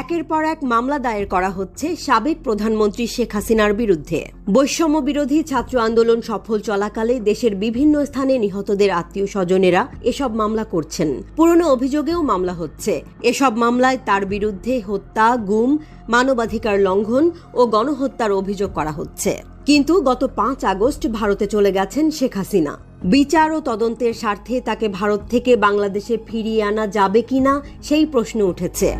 একের পর এক মামলা দায়ের করা হচ্ছে সাবেক প্রধানমন্ত্রী শেখ হাসিনার বিরুদ্ধে। বৈষম্য বিরোধী ছাত্র আন্দোলন সফল চলাকালে দেশের বিভিন্ন স্থানে নিহতদের আত্মীয় স্বজনেরা এসব মামলা করছেন। পুরনো অভিযোগেও মামলা হচ্ছে। এসব মামলায় তার বিরুদ্ধে হত্যা, গুম, মানবাধিকার লঙ্ঘন ও গণহত্যার অভিযোগ করা হচ্ছে। কিন্তু গত পাঁচ আগস্ট ভারতে চলে গেছেন শেখ হাসিনা। বিচার ও তদন্তের স্বার্থে তাকে ভারত থেকে বাংলাদেশে ফিরিয়ে আনা যাবে কিনা সেই প্রশ্ন উঠেছে।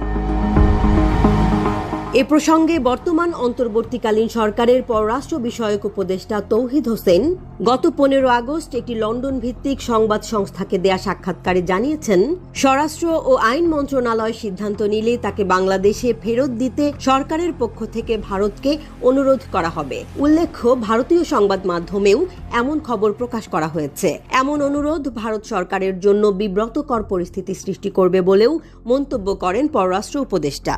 এ প্রসঙ্গে বর্তমান অন্তর্বর্তীকালীন সরকারের পররাষ্ট্র বিষয়ক উপদেষ্টা তৌহিদ হোসেন গত পনেরো আগস্ট একটি লন্ডন ভিত্তিক সংবাদ সংস্থাকে দেয়া সাক্ষাৎকারে জানিয়েছেন, স্বরাষ্ট্র ও আইন মন্ত্রণালয় সিদ্ধান্ত নিলে তাকে বাংলাদেশে ফেরত দিতে সরকারের পক্ষ থেকে ভারতকে অনুরোধ করা হবে। উল্লেখ্য, ভারতীয় সংবাদ মাধ্যমেও এমন খবর প্রকাশ করা হয়েছে। এমন অনুরোধ ভারত সরকারের জন্য বিব্রতকর পরিস্থিতি সৃষ্টি করবে বলেও মন্তব্য করেন পররাষ্ট্র উপদেষ্টা।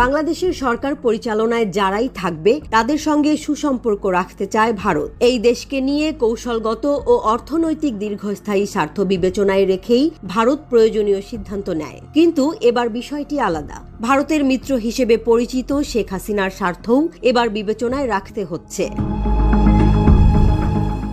বাংলাদেশের সরকার পরিচালনায় যারাই থাকবে, তাদের সঙ্গে সুসম্পর্ক রাখতে চায় ভারত। এই দেশকে নিয়ে কৌশলগত ও অর্থনৈতিক দীর্ঘস্থায়ী স্বার্থ বিবেচনায় রেখেই ভারত প্রয়োজনীয় সিদ্ধান্ত নেয়। কিন্তু এবার বিষয়টি আলাদা। ভারতের মিত্র হিসেবে পরিচিত শেখ হাসিনার স্বার্থও এবার বিবেচনায় রাখতে হচ্ছে।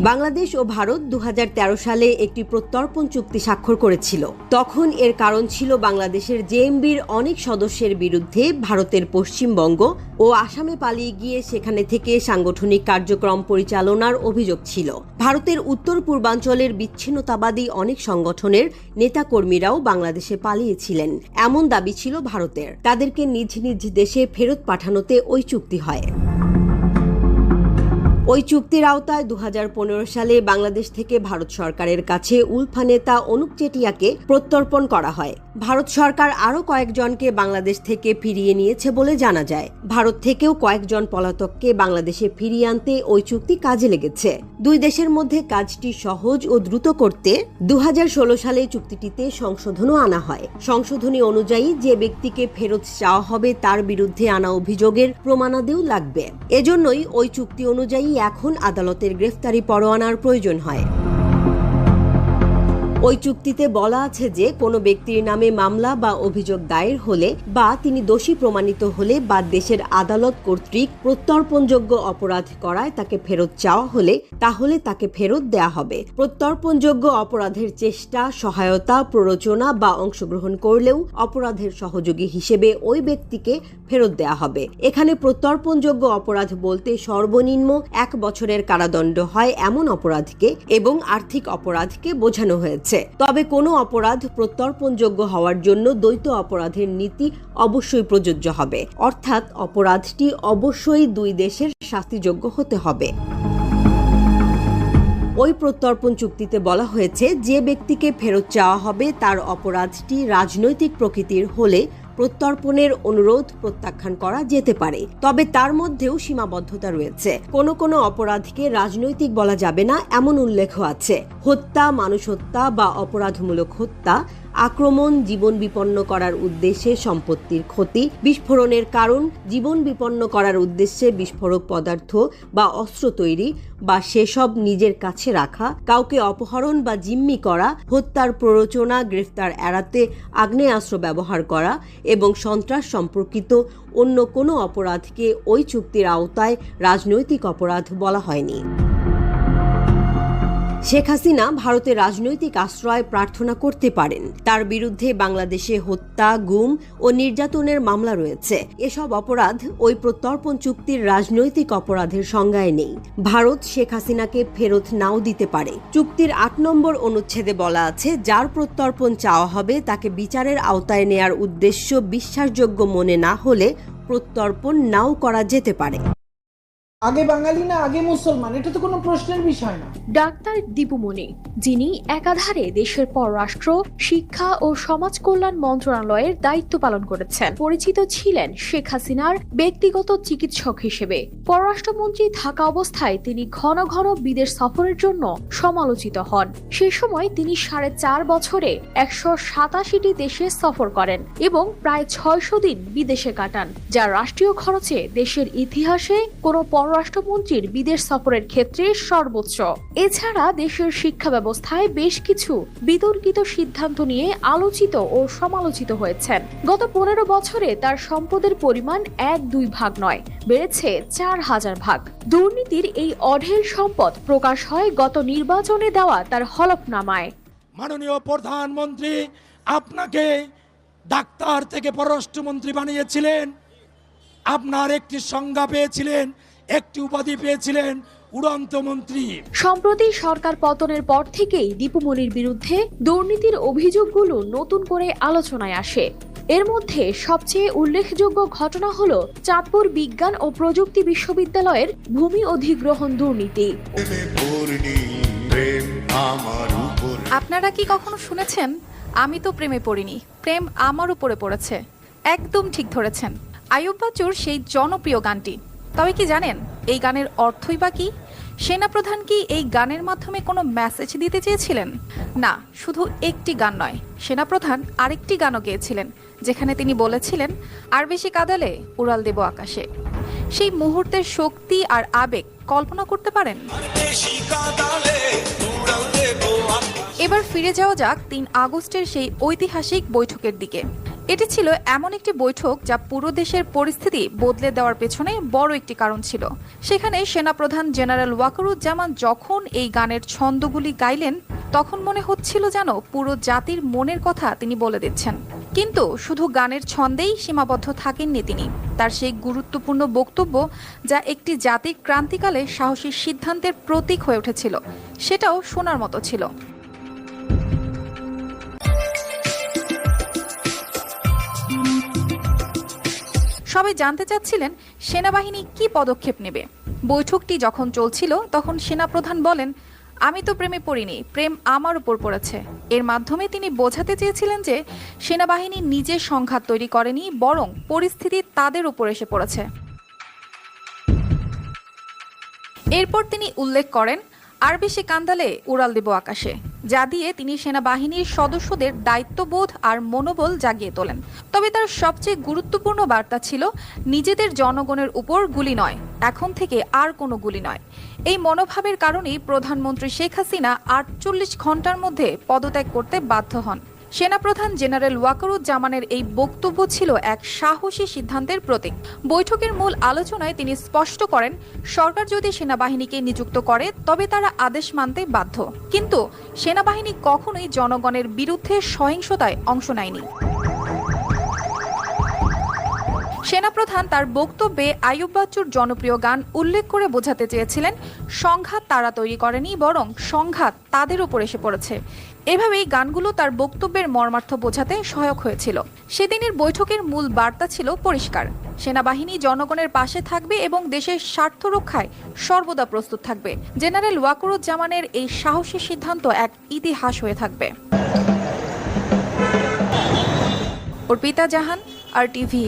বাংলাদেশ ও ভারত দু হাজার তেরো সালে একটি প্রত্যর্পণ চুক্তি স্বাক্ষর করেছিল। তখন এর কারণ ছিল বাংলাদেশের জেএমবির অনেক সদস্যের বিরুদ্ধে ভারতের পশ্চিমবঙ্গ ও আসামে পালিয়ে গিয়ে সেখানে থেকে সাংগঠনিক কার্যক্রম পরিচালনার অভিযোগ ছিল। ভারতের উত্তর পূর্বাঞ্চলের বিচ্ছিন্নতাবাদী অনেক সংগঠনের নেতাকর্মীরাও বাংলাদেশে পালিয়েছিলেন। এমন দাবি ছিল ভারতের। তাদেরকে নিজ নিজ দেশে ফেরত পাঠানোতে ওই চুক্তি হয়। ওই চুক্তির আওতায় দুহাজার পনেরো সালে বাংলাদেশ থেকে ভারত সরকারের কাছে উলফা নেতা অনুপ চেটিয়াকে প্রত্যর্পণ করা হয়। ভারত সরকার আরও কয়েকজনকে বাংলাদেশ থেকে ফিরিয়ে নিয়েছে বলে জানা যায়। ভারত থেকেও কয়েকজন পলাতককে বাংলাদেশে ফিরিয়ে আনতে ওই চুক্তি কাজে লেগেছে। দুই দেশের মধ্যে কাজটি সহজ ও দ্রুত করতে দু হাজার ষোলো সালে চুক্তিটিতে সংশোধনও আনা হয়। সংশোধনী অনুযায়ী যে ব্যক্তিকে ফেরত চাওয়া হবে তার বিরুদ্ধে আনা অভিযোগের প্রমাণাদিও লাগবে। এজন্যই ওই চুক্তি অনুযায়ী এখন আদালতের গ্রেফতারি পরোয়ানার প্রয়োজন হয়। ওই চুক্তিতে বলা আছে যে, কোনো ব্যক্তির নামে মামলা বা অভিযোগ দায়ের হলে বা তিনি দোষী প্রমাণিত হলে বা দেশের আদালত কর্তৃক প্রত্যর্পণযোগ্য অপরাধ করায় তাকে ফেরত চাওয়া হলে, তাহলে তাকে ফেরত দেয়া হবে। প্রত্যর্পণযোগ্য অপরাধের চেষ্টা, সহায়তা, প্ররোচনা বা অংশগ্রহণ করলেও অপরাধের সহযোগী হিসেবে ওই ব্যক্তিকে ফেরত দেয়া হবে। এখানে প্রত্যর্পণযোগ্য অপরাধ বলতে সর্বনিম্ন এক বছরের কারাদণ্ড হয় এমন অপরাধকে এবং আর্থিক অপরাধকে বোঝানো হয়েছে। তবে কোনো অপরাধ প্রত্যর্পণযোগ্য হওয়ার জন্য দ্বৈত অপরাধের নীতি অবশ্যই প্রযোজ্য হবে। অর্থাৎ অপরাধটি অবশ্যই দুই দেশের শাস্তিযোগ্য হতে হবে। ওই প্রত্যর্পণ চুক্তিতে বলা হয়েছে, যে ব্যক্তিকে ফেরত চাওয়া হবে তার অপরাধটি রাজনৈতিক প্রকৃতির হলে প্রত্যর্পণের অনুরোধ প্রত্যাখ্যান করা যেতে পারে, তবে তার মধ্যেও সীমাবদ্ধতা রয়েছে। কোনো কোনো অপরাধকে রাজনৈতিক বলা যাবে না, এমন উল্লেখ আছে। হত্যা, মানুষ হত্যা বা অপরাধমূলক হত্যা আক্রমণ জীবন বিপন্ন করার উদ্দেশ্যে সম্পত্তির ক্ষতি, বিস্ফোরণের কারণ, জীবন বিপন্ন করার উদ্দেশ্যে বিস্ফোরক পদার্থ বা অস্ত্র তৈরি বা সেসব নিজের কাছে রাখা, কাউকে অপহরণ বা জিম্মি করা, হত্যার প্ররোচনা, গ্রেফতার এড়াতে আগ্নেয়াস্ত্র ব্যবহার করা এবং সন্ত্রাস সম্পর্কিত অন্য কোনো অপরাধকে ওই চুক্তির আওতায় রাজনৈতিক অপরাধ বলা হয়নি। শেখ হাসিনা ভারতে রাজনৈতিক আশ্রয় প্রার্থনা করতে পারেন। তার বিরুদ্ধে বাংলাদেশে হত্যা, গুম ও নির্যাতনের মামলা রয়েছে। এসব অপরাধ ওই প্রত্যর্পণ চুক্তির রাজনৈতিক অপরাধের সংজ্ঞায় নেই। ভারত শেখ হাসিনাকে ফেরত নাও দিতে পারে। চুক্তির আট নম্বর অনুচ্ছেদে বলা আছে, যার প্রত্যর্পণ চাওয়া হবে তাকে বিচারের আওতায় নেয়ার উদ্দেশ্য বিশ্বাসযোগ্য মনে না হলে প্রত্যর্পণ নাও করা যেতে পারে। আগে বাঙালি না, আগে মুসলমান? এটা তো কোনো প্রশ্নের বিষয় না। ডাক্তার দীপুমণি যিনি একাধারে দেশের পররাষ্ট্র, শিক্ষা ও সমাজ কল্যাণ মন্ত্রণালয়ের দায়িত্ব পালন করেছেন। পরিচিত ছিলেন শেখ হাসিনার ব্যক্তিগত চিকিৎসক হিসেবে। পররাষ্ট্রমন্ত্রী থাকা অবস্থায় তিনি ঘন ঘন বিদেশ সফরের জন্য সমালোচিত হন। সে সময় তিনি সাড়ে চার বছরে একশো সাতাশিটি দেশে সফর করেন এবং প্রায় ছয়শো দিন বিদেশে কাটান যা রাষ্ট্রীয় খরচে দেশের ইতিহাসে কোনো পর পররাষ্ট্রমন্ত্রীর বিদেশ সফরের ক্ষেত্রে সর্বোচ্চ। এছাড়া দেশের শিক্ষা ব্যবস্থায় বেশ কিছু বিতর্কিত সিদ্ধান্ত নিয়ে আলোচিত ও সমালোচিত হয়েছেন। গত পনেরো বছরে তার সম্পদের পরিমাণ এক দুই ভাগ নয়, বেড়েছে চার হাজার ভাগ। দুর্নীতির এই অঢেল সম্পদ প্রকাশ হয় গত নির্বাচনে দেওয়া তার হলফনামায়। মাননীয় প্রধানমন্ত্রী, আপনাকে ডাক্তার থেকে পররাষ্ট্রমন্ত্রী বানিয়েছিলেন। আপনার একটি সংজ্ঞা পেয়েছিলেন একটি উপাধি পেয়েছিলেন উড়ন্ত মন্ত্রী। সম্প্রতি সরকার পতনের পর থেকেই দীপুমণির বিরুদ্ধে দুর্নীতির অভিযোগগুলো নতুন করে আলোচনায় আসে। এর মধ্যে সবচেয়ে উল্লেখযোগ্য ঘটনা হল চাঁদপুর বিজ্ঞান ও প্রযুক্তি বিশ্ববিদ্যালয়ের ভূমি অধিগ্রহণ দুর্নীতি। আপনারা কি কখনো শুনেছেন? আমি তো প্রেমে পড়িনি। প্রেম আমার উপরে পড়েছে। একদম ঠিক ধরেছেন। আয়ুব বাচ্চুর সেই জনপ্রিয় গানটি। তবে কি জানেন, এই গানের অর্থই বা কি? সেনাপ্রধান কি এই গানের মাধ্যমে কোনো মেসেজ দিতে চেয়েছিলেন? না, শুধু একটি গান নয়, সেনাপ্রধান আরেকটি গানও গেয়েছিলেন, যেখানে তিনি বলেছিলেন, আর বেশি কাদালে উড়াল দেব আকাশে। সেই মুহূর্তের শক্তি আর আবেগ কল্পনা করতে পারেন? এবার ফিরে যাওয়া যাক তিন আগস্টের সেই ঐতিহাসিক বৈঠকের দিকে। এটি ছিল এমন একটি বৈঠক যা পুরো দেশের পরিস্থিতি বদলে দেওয়ার পেছনে বড় একটি কারণ ছিল। সেখানে সেনাপ্রধান জেনারেল ওয়াকারুজ্জামান যখন এই গানের ছন্দগুলি গাইলেন, তখন মনে হচ্ছিল যেন পুরো জাতির মনের কথা তিনি বলে দিচ্ছেন। কিন্তু শুধু গানের ছন্দেই সীমাবদ্ধ থাকেননি তিনি। তার সেই গুরুত্বপূর্ণ বক্তব্য যা একটি জাতির ক্রান্তিকালে সাহসী সিদ্ধান্তের প্রতীক হয়ে উঠেছিল, সেটাও শোনার মতো ছিল। সবাই জানতে চাচ্ছিলেন সেনাবাহিনী কি পদক্ষেপ নেবে। বৈঠকটি যখন চলছিল, তখন সেনাপ্রধান বলেন, আমি তো প্রেমে পড়িনি, প্রেম আমার উপর পড়েছে। এর মাধ্যমে তিনি বোঝাতে চেয়েছিলেন যে, সেনাবাহিনী নিজে সংঘাত তৈরি করেনি, বরং পরিস্থিতি তাদের উপর এসে পড়েছে। এরপর তিনি উল্লেখ করেন, আর বেশি কান্দালে উড়াল দেব আকাশে। যা দিয়ে তিনি সেনাবাহিনীর সদস্যদের দায়িত্ববোধ আর মনোবল জাগিয়ে তোলেন। তবে তার সবচেয়ে গুরুত্বপূর্ণ বার্তা ছিল, নিজেদের জনগণের উপর গুলি নয়, এখন থেকে আর কোনো গুলি নয়। এই মনোভাবের কারণেই প্রধানমন্ত্রী শেখ হাসিনা আটচল্লিশ ঘণ্টার মধ্যে পদত্যাগ করতে বাধ্য হন। সেনাপ্রধান জেনারেল ওয়াকারুজ্জামানের এই বক্তব্য ছিল এক সাহসী সিদ্ধান্তের প্রতীক। বৈঠকের মূল আলোচনায় তিনি স্পষ্ট করেন, সরকার যদি সেনাবাহিনীকে নিযুক্ত করে, তবে তারা আদেশ মানতে বাধ্য। কিন্তু সেনাবাহিনী কখনোই জনগণের বিরুদ্ধে সহিংসতায় অংশ নেয়নি। সেনাপ্রধান তার বক্তব্যে আইয়ুব বাচ্চুর জনপ্রিয় গান উল্লেখ করে বোঝাতে চেয়েছিলেন, সংঘাত তারা তৈরি করেনি, বরং সংঘাত তাদের উপর এসে পড়েছে। এভাবেই গানগুলো তার বক্তব্যের মর্মার্থ বোঝাতে সহায়ক হয়েছিল। সেদিনের বৈঠকের মূল বার্তা ছিল পরিষ্কার। সেনাবাহিনী জনগণের পাশে থাকবে এবং দেশের স্বার্থ রক্ষায় সর্বদা প্রস্তুত থাকবে। জেনারেল ওয়াকুরুজ্জামানের এই সাহসী সিদ্ধান্ত এক ইতিহাস হয়ে থাকবে। Arpita Jahan, R TV.